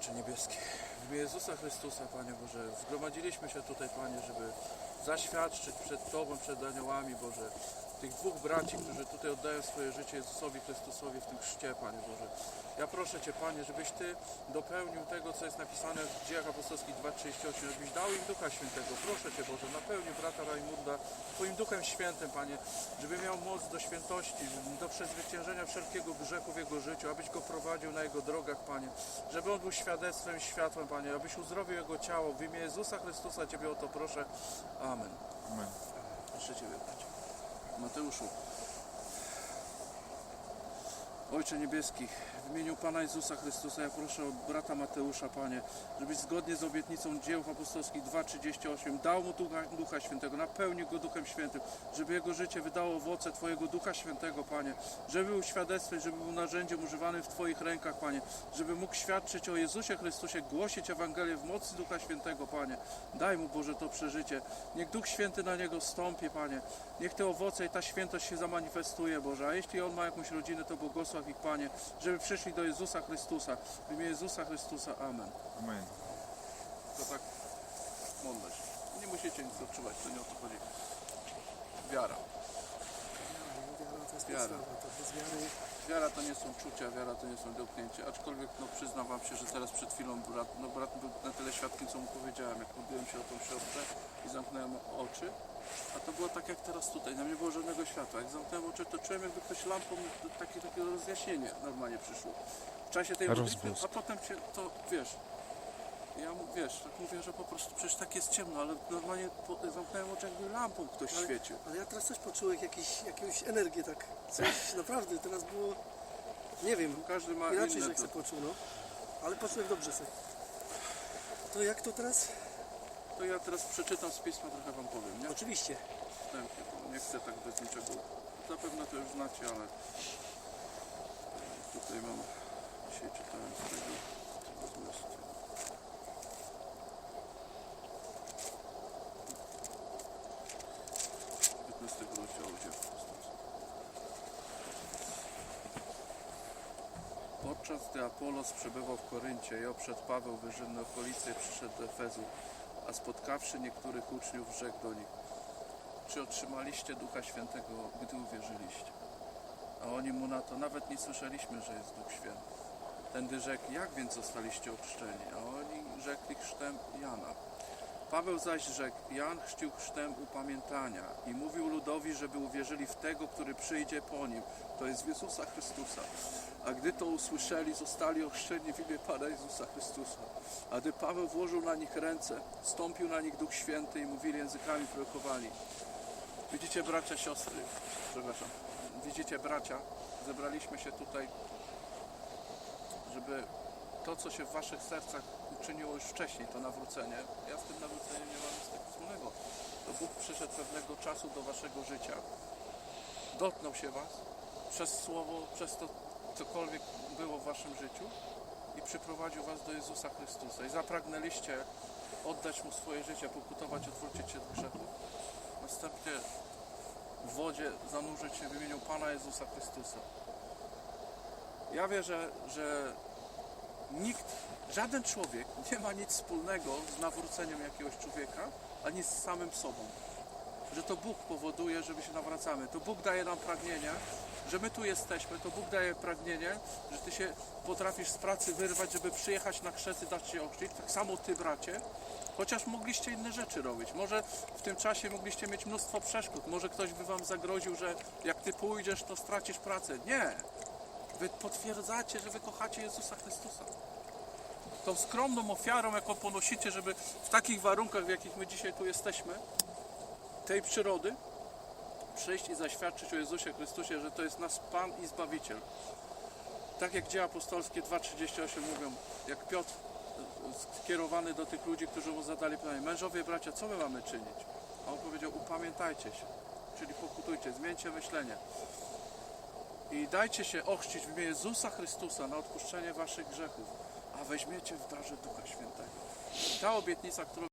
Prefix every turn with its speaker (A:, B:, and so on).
A: Ojcze Niebieski, w imię Jezusa Chrystusa, Panie Boże, zgromadziliśmy się tutaj, Panie, żeby zaświadczyć przed Tobą, przed aniołami, Boże, tych dwóch braci, którzy tutaj oddają swoje życie Jezusowi Chrystusowi w tym chrzcie, Panie Boże. Ja proszę Cię, Panie, żebyś Ty dopełnił tego, co jest napisane w Dziejach Apostolskich 2,38, żebyś dał im Ducha Świętego. Proszę Cię, Boże, napełnił brata Rajmunda Twoim Duchem Świętym, Panie, żeby miał moc do świętości, do przezwyciężenia wszelkiego grzechu w jego życiu, abyś go prowadził na jego drogach, Panie, żeby on był świadectwem światłem, Panie, abyś uzdrowił jego ciało. W imię Jezusa Chrystusa Ciebie o to proszę. Amen.
B: Amen.
A: Proszę Ciebie, bracie. Mateuszu. Ojcze Niebieski, w imieniu Pana Jezusa Chrystusa ja proszę o brata Mateusza, Panie, żebyś zgodnie z obietnicą dzieł apostolskich 2.38 dał mu Ducha, Ducha Świętego, napełnił go Duchem Świętym, żeby jego życie wydało owoce Twojego Ducha Świętego, Panie, żeby był świadectwem, żeby był narzędziem używanym w Twoich rękach, Panie, żeby mógł świadczyć o Jezusie Chrystusie, głosić Ewangelię w mocy Ducha Świętego, Panie. Daj mu, Boże, to przeżycie. Niech Duch Święty na niego stąpi, Panie. Niech te owoce i ta świętość się zamanifestuje, Boże. A jeśli on ma jakąś rodzinę, to błogosław ich, Panie, żeby przyszli do Jezusa Chrystusa. W imię Jezusa Chrystusa. Amen.
B: Amen.
A: To tak modlę się. Nie musicie nic odczuwać, to nie o to chodzi. Wiara.
C: Wiara
A: Wiara
C: to
A: nie są czucia, wiara to nie są dotknięcia, aczkolwiek no, przyznam Wam się, że teraz przed chwilą brat, no, brat był na tyle świadkiem, co mu powiedziałem, jak modliłem się o tą siostrę i zamknąłem oczy, a to było tak jak teraz tutaj, na mnie było żadnego światła. Jak zamknąłem oczy, to czułem jakby ktoś lampą, takie, takie rozjaśnienie normalnie przyszło. W czasie tej modlitwy, a potem się to, wiesz, ja wiesz, tak mówię, że po prostu przecież tak jest ciemno, ale normalnie po, zamknąłem oczy, jakby lampą ktoś
C: Ale-
A: świecił.
C: Ale ja teraz też poczułem jakiś, jakąś energię tak. Coś naprawdę teraz było. Nie wiem,
A: Każdy ma
C: inaczej
A: inne
C: że
A: to.
C: se poczuł, no. Ale poczułem dobrze sobie. To jak to teraz?
A: To ja teraz przeczytam z pisma, trochę Wam powiem, nie?
C: Oczywiście.
A: wstępie, bo nie chcę tak bez niczego. Zapewne to już znacie, ale tutaj mam, dzisiaj czytałem z tego, tego. Z 15 rozdziału. Podczas gdy Apolos przebywał w Koryncie i obszedł Paweł wyżynne okolice przyszedł do Efezu, a spotkawszy niektórych uczniów, rzekł do nich czy otrzymaliście Ducha Świętego, gdy uwierzyliście? A oni mu na to, nawet nie słyszeliśmy, że jest Duch Święty. Tędy rzekł, jak więc zostaliście ochrzczeni? A oni rzekli chrztem Jana. Paweł zaś rzekł, Jan chrzcił chrztem upamiętania i mówił ludowi, żeby uwierzyli w tego, który przyjdzie po nim, to jest w Jezusa Chrystusa. A gdy to usłyszeli, zostali ochrzczeni w imię Pana Jezusa Chrystusa. A gdy Paweł włożył na nich ręce, stąpił na nich Duch Święty i mówili językami prorokowali. Widzicie bracia, siostry, przepraszam, widzicie bracia, zebraliśmy się tutaj, żeby to, co się w waszych sercach uczyniło już wcześniej, to nawrócenie, ja z tym nawróceniem nie mam nic tak wspólnego. To Bóg przyszedł pewnego czasu do waszego życia, dotknął się was przez słowo, przez to, cokolwiek było w waszym życiu i przyprowadził was do Jezusa Chrystusa i zapragnęliście oddać Mu swoje życie, pokutować, odwrócić się od grzechu. Następnie w wodzie zanurzyć się w imieniu Pana Jezusa Chrystusa. Ja wierzę, że nikt, żaden człowiek nie ma nic wspólnego z nawróceniem jakiegoś człowieka, ani z samym sobą. Że to Bóg powoduje, żeby się nawracamy. To Bóg daje nam pragnienie, że my tu jesteśmy, to Bóg daje pragnienie, że Ty się potrafisz z pracy wyrwać, żeby przyjechać na chrzest i dać się ochrzcić. Tak samo Ty, bracie, Chociaż mogliście inne rzeczy robić. Może w tym czasie mogliście mieć mnóstwo przeszkód. Może ktoś by wam zagroził, że jak ty pójdziesz, to stracisz pracę. Nie! Wy potwierdzacie, że wy kochacie Jezusa Chrystusa. Tą skromną ofiarą, jaką ponosicie, żeby w takich warunkach, w jakich my dzisiaj tu jesteśmy, tej przyrody, przyjść i zaświadczyć o Jezusie Chrystusie, że to jest nasz Pan i Zbawiciel. Tak jak dzieje apostolskie 2,38 mówią, jak Piotr e, skierowany do tych ludzi, którzy mu zadali pytanie, mężowie, bracia, co my mamy czynić? A on powiedział, upamiętajcie się, czyli pokutujcie, zmieńcie myślenie i dajcie się ochrzcić w imię Jezusa Chrystusa na odpuszczenie waszych grzechów, a weźmiecie w darze Ducha Świętego. Ta obietnica, którą